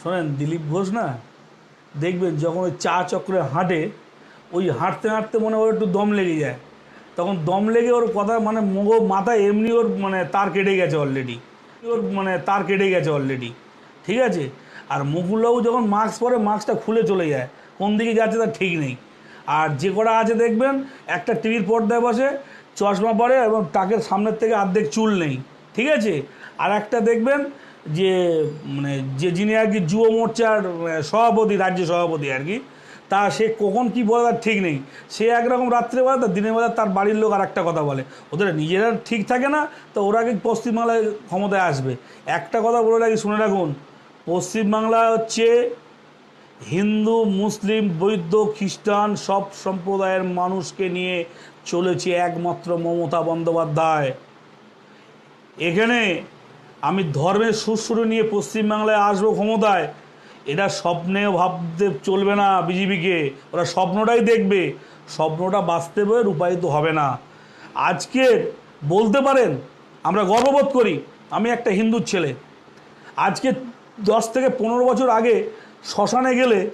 শোনেন, দিলীপ ঘোষ না, দেখবেন যখন ওই চা চক্রে হাঁটে, ওই হাঁটতে হাঁটতে মনে হয় একটু দম লেগে যায়। তখন দম লেগে ওর কথা মানে মগো মাথায় এমনি ওর মানে তার কেটে গেছে অলরেডি ওর মানে তার কেটে গেছে অলরেডি ঠিক আছে? আর মুকুলবাবু যখন মাস্ক পরে মাস্কটা খুলে চলে যায়, কোন দিকে যাচ্ছে তার ঠিক নেই। আর যে কটা আছে দেখবেন, একটা টিভির পর্দায় বসে, চশমা পরে এবং টাকের সামনের থেকে অর্ধেক চুল নেই। ঠিক আছে? আর একটা দেখবেন যে মানে যে যিনি আর কি যুব মোর্চার সভাপতি, রাজ্য সভাপতি আর কি, তা সে কখন কি বলে তার ঠিক নেই। সে একরকম রাত্রে বলে তার দিনের বেলা তার বাড়ির লোক আর একটা কথা বলে। ওদের নিজেরা ঠিক থাকে না, তো ওরা কি পশ্চিমবাংলায় ক্ষমতায় আসবে? একটা কথা বলে রাখি, শুনে রাখুন। পশ্চিমবাংলা হচ্ছে হিন্দু, মুসলিম, বৌদ্ধ, খ্রিস্টান, সব সম্প্রদায়ের মানুষকে নিয়ে চলেছে একমাত্র মমতা বন্দ্যোপাধ্যায়। এখানে আমি ধর্মের সুরসুরি নিয়ে পশ্চিমবাংলায় আসব ক্ষমতায়। এটা স্বপ্নে ভাবতে চলবে না বিজেপিকে। ওরা স্বপ্নটাই দেখবে। স্বপ্নটা বাস্তবে রূপায়িত হবে না। আজকে বলতে পারেন, আমরা গর্ববোধ করি, আমি একটা হিন্দুর ছেলে। আজকে দশ থেকে পনেরো বছর আগে শ্মশানে গেলে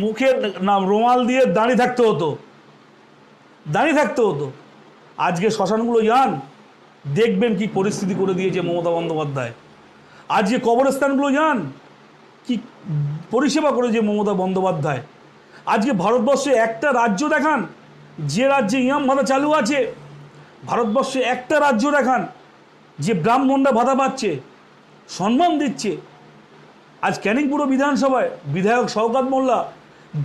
মুখে নাম রুমাল দিয়ে দাঁড়িয়ে থাকতে হতো। দাঁড়িয়ে থাকতে হতো। আজকে শ্মশানগুলো যান দেখবেন কি পরিস্থিতি করে দিয়েছে মমতা বন্দ্যোপাধ্যায়। আজকে কবরস্থানগুলো যান, কি পরিষেবা করেছে মমতা বন্দ্যোপাধ্যায়। আজকে ভারতবর্ষে একটা রাজ্য দেখান, যে রাজ্যে ইয়াম ভাতা চালু আছে, ভারতবর্ষে একটা রাজ্য দেখান, যে ব্রাহ্মণরা ভাতা পাচ্ছে, সম্মান দিচ্ছে। আজ ক্যানিংপুর বিধানসভায় বিধায়ক শওকাত মোল্লা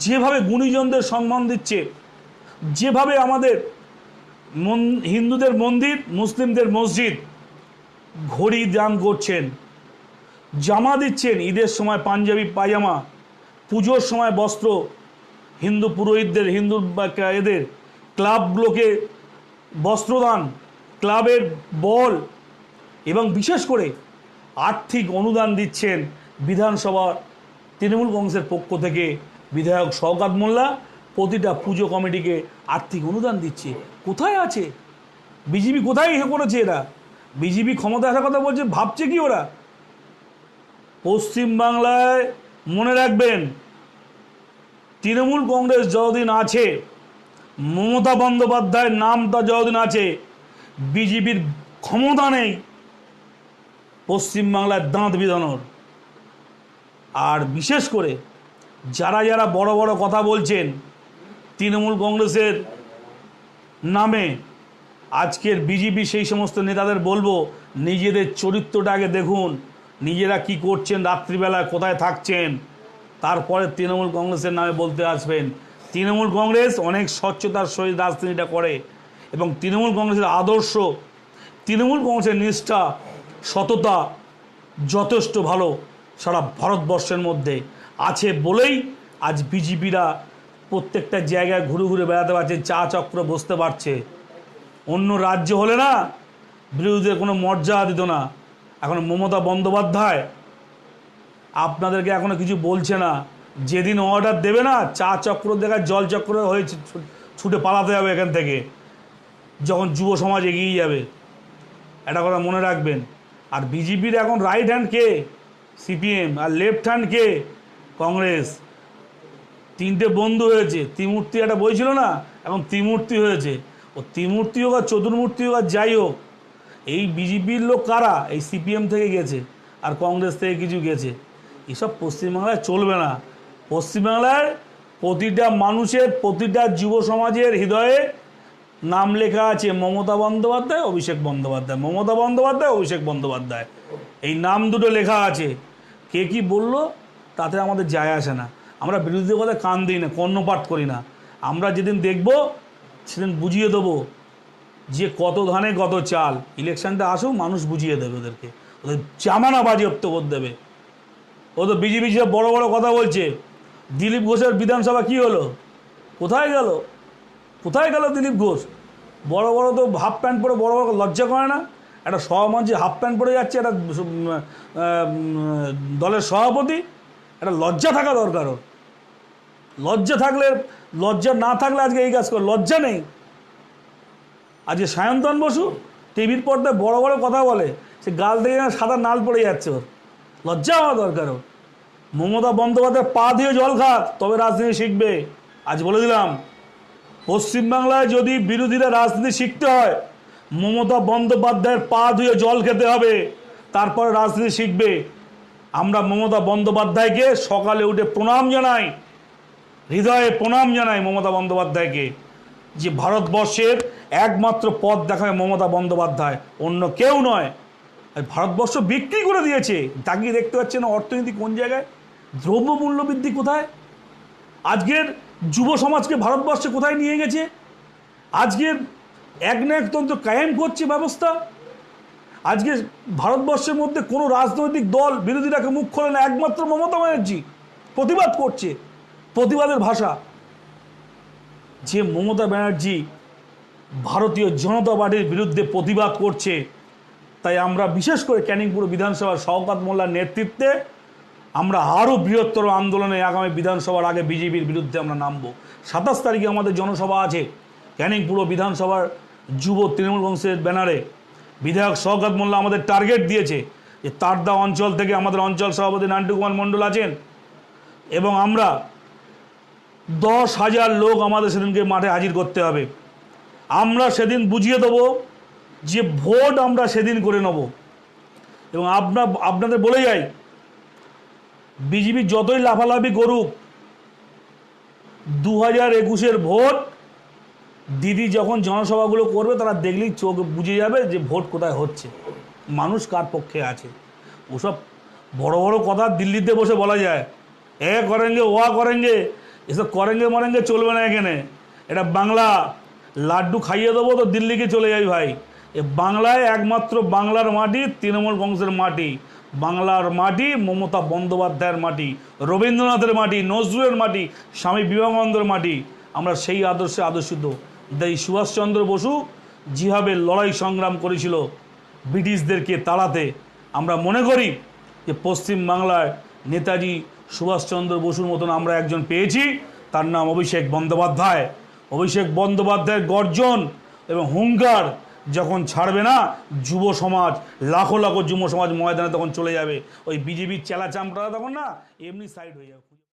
যেভাবে গুণীজনদের সম্মান দিচ্ছে, যেভাবে আমাদের হিন্দুদের মন্দির, মুসলিমদের মসজিদ। ঘড়ি দান করছেন। জামা দিচ্ছেন। ঈদের সময় পাঞ্জাবি, পায়জামা। পুজোর সময় বস্ত্র। হিন্দু পুরোহিতদের, হিন্দু এদের। ক্লাবগুলোকে বস্ত্রদান, ক্লাবের বল এবং বিশেষ করে আর্থিক অনুদান দিচ্ছেন বিধানসভা তৃণমূল কংগ্রেসের পক্ষ থেকে বিধায়ক শওকাত মোল্লা। প্রতিটা পুজো কমিটিকে আর্থিক অনুদান দিচ্ছে। কোথায় আছে? বিজেপি কোথায় এ করেছে এরা? বিজেপি ক্ষমতা আসার কথা বলছে, ভাবছে কি ওরা? পশ্চিমবাংলায় মনে রাখবেন, তৃণমূল কংগ্রেস যতদিন আছে, মমতা বন্দ্যোপাধ্যায়ের নামটা যতদিন আছে, বিজেপির ক্ষমতা নেই পশ্চিমবাংলার দাঁত বিধানোর। আর বিশেষ করে যারা যারা বড় বড় কথা বলছেন তৃণমূল কংগ্রেসের নামে আজকের বিজেপি সেই সমস্ত নেতাদের বলব, নিজেদের চরিত্রটা আগে দেখুন, নিজেরা কি করছেন রাত্রিবেলায় কোথায় থাকছেন, তারপরে তৃণমূল কংগ্রেসের নামে বলতে আসবেন। তৃণমূল কংগ্রেস অনেক স্বচ্ছতার সহিত রাজনীতিটা করে এবং তৃণমূল কংগ্রেসের আদর্শ, তৃণমূল কংগ্রেসের নিষ্ঠা, সততা যথেষ্ট ভালো সারা ভারতবর্ষের মধ্যে আছে বলেই আজ বিজেপিরা প্রত্যেকটা জায়গায় ঘুরে ঘুরে বেড়াতে পারছে, চা চক্র বসতে পারছে। অন্য রাজ্য হলে না, বিরোধীদের কোনো মর্যাদা দিত না। এখন মমতা বন্দ্যোপাধ্যায় আপনাদেরকে এখনও কিছু বলছে না। যেদিন অর্ডার দেবে না, চা চক্র দেখা জল চক্র হয়েছে ছুটে পালাতে হবে এখান থেকে। যখন যুব সমাজ এগিয়ে যাবে। একটা কথা মনে রাখবেন, আর বিজেপির এখন রাইট হ্যান্ড কে? সিপিএম আর লেফট হ্যান্ড কে? কংগ্রেস। তিনটে বন্ধু হয়েছে, ত্রিমূর্তি একটা বই ছিল না? এখন ত্রিমূর্তি হয়েছে। ও ত্রিমূর্তি হোক আর চতুর্মূর্তি হোক আর যাই হোক, এই বিজেপির লোক কারা? এই সিপিএম থেকে গেছে আর কংগ্রেস থেকে কিছু গেছে। এসব পশ্চিমবাংলায় চলবে না। পশ্চিমবাংলায় প্রতিটা মানুষের, প্রতিটা যুব সমাজের হৃদয়ে নাম লেখা আছে, মমতা বন্দ্যোপাধ্যায়, অভিষেক বন্দ্যোপাধ্যায়। মমতা বন্দ্যোপাধ্যায়, অভিষেক বন্দ্যোপাধ্যায়। এই নাম দুটো লেখা আছে। কে কি বলল? তাতে আমাদের যায় আসে না। আমরা বিরোধীদের কথা কান দিই না কর্ণপাঠ করি না। আমরা যেদিন দেখব, সেদিন বুঝিয়ে দেবো যে কত ধানে কত চাল। ইলেকশনটা আসুক, মানুষ বুঝিয়ে দেবে ওদেরকে। ওদের জামানা বাজেয়াপ্ত করে দেবে। ও তো বিজেপি যে বড় বড় কথা বলছে। দিলীপ ঘোষের বিধানসভা কি হলো? কোথায় গেল? কোথায় গেল দিলীপ ঘোষ? বড় বড় তো হাফ প্যান্ট পরে বড় বড় লজ্জা করে না? একটা সভামঞ্চে হাফ প্যান্ট পরে যাচ্ছে, একটা দলের সভাপতি। একটা লজ্জা থাকা দরকার লজ্জা থাকলে, লজ্জা না থাকলে আজকে এই কাজ করে, লজ্জা নেই। আজকে সায়ন্তন বসু টিভির পর্দায় বড় বড় কথা বলে, সে গাল থেকে যেন সাদা নাল পড়ে যাচ্ছে ওর। লজ্জা হওয়া দরকার। মমতা বন্দ্যোপাধ্যায় পা দিয়ে জল খাক তবে রাজনীতি শিখবে। আজ বলে দিলাম, পশ্চিমবাংলায় যদি বিরোধীরা রাজনীতি শিখতে হয়, মমতা বন্দ্যোপাধ্যায়ের পা ধুয়ে জল খেতে হবে, তারপরে রাজনীতি শিখবে। আমরা মমতা বন্দ্যোপাধ্যায়কে সকালে উঠে প্রণাম জানাই, হৃদয়ে প্রণাম জানাই মমতা বন্দ্যোপাধ্যায়কে যে ভারতবর্ষের একমাত্র পথ দেখায় মমতা বন্দ্যোপাধ্যায়, অন্য কেউ নয়। ভারতবর্ষ বিক্রি করে দিয়েছে। তাকিয়ে দেখতে পাচ্ছেন অর্থনীতি কোন জায়গায়? দ্রব্য মূল্য বৃদ্ধি কোথায়? আজকের যুব সমাজকে ভারতবর্ষে কোথায় নিয়ে গেছে? আজকের এক না একতন্ত্র কায়েম করছে ব্যবস্থা? আজকে ভারতবর্ষের মধ্যে কোনো রাজনৈতিক দল বিরোধীরাকে মুখ খোলে না, একমাত্র মমতা ব্যানার্জি। প্রতিবাদ করছে প্রতিবাদের ভাষা। যে মমতা ব্যানার্জি ভারতীয় জনতা পার্টির বিরুদ্ধে প্রতিবাদ করছে, তাই আমরা বিশেষ করে ক্যানিংপুর বিধানসভার শওকাত মোল্লার নেতৃত্বে আমরা আরও বৃহত্তর আন্দোলনে আগামী বিধানসভার আগে বিজেপির বিরুদ্ধে আমরা নামবো। সাতাশ তারিখে আমাদের জনসভা আছে ক্যানিং পুরো বিধানসভার যুব তৃণমূল কংগ্রেসের ব্যানারে। বিধায়ক শওকাত মোল্লা আমাদের টার্গেট দিয়েছে যে তারদা অঞ্চল থেকে আমাদের অঞ্চল সভাপতি নান্টু কুমার মণ্ডল আছেন এবং আমরা দশ হাজার লোক আমাদের সেদিনকে মাঠে হাজির করতে হবে। আমরা সেদিন বুঝিয়ে দেবো যে ভোট আমরা সেদিন করে নেব। এবং আপনার আপনাদের বলে যাই, বিজেপি যতই লাফালাফি করুক, দু হাজার একুশের ভোট দিদি যখন জনসভাগুলো করবে, তারা দেখলেই চোখ বুঝে যাবে যে ভোট কোথায় হচ্ছে। মানুষ কার পক্ষে আছে? ওসব বড় বড় কথা দিল্লিতে বসে বলা যায়। এ করেন করেঙ্গে ওয়া করেঙ্গে এসব করেঙ্গে মরেঙ্গে চলবে না এখানে। এটা বাংলা। লাড্ডু খাইয়ে দেবো তো দিল্লিকে চলে যাই ভাই। এ বাংলায় একমাত্র বাংলার মাটি, তৃণমূল কংগ্রেসের মাটি। বাংলার মাটি, মমতা বন্দ্যোপাধ্যায়ের মাটি, রবীন্দ্রনাথের মাটি, নজরুলের মাটি, স্বামী বিবেকানন্দের মাটি। আমরা সেই আদর্শে আদর্শিত। এই সুভাষচন্দ্র বসু যেভাবে লড়াই সংগ্রাম করেছিল। ব্রিটিশদেরকে তাড়াতে আমরা মনে করি যে পশ্চিম বাংলায় নেতাজি সুভাষচন্দ্র বসুর মতন আমরা একজন পেয়েছি। তার নাম অভিষেক বন্দ্যোপাধ্যায়। অভিষেক বন্দ্যোপাধ্যায়ের গর্জন এবং হুঙ্কার যখন ছাড়বে না, যুব সমাজ, লাখো লাখো যুব সমাজ ময়দানে তখন চলে যাবে। ওই বিজেপির চেলা চামড়া তখন না, এমনি সাইড হয়ে যাবে।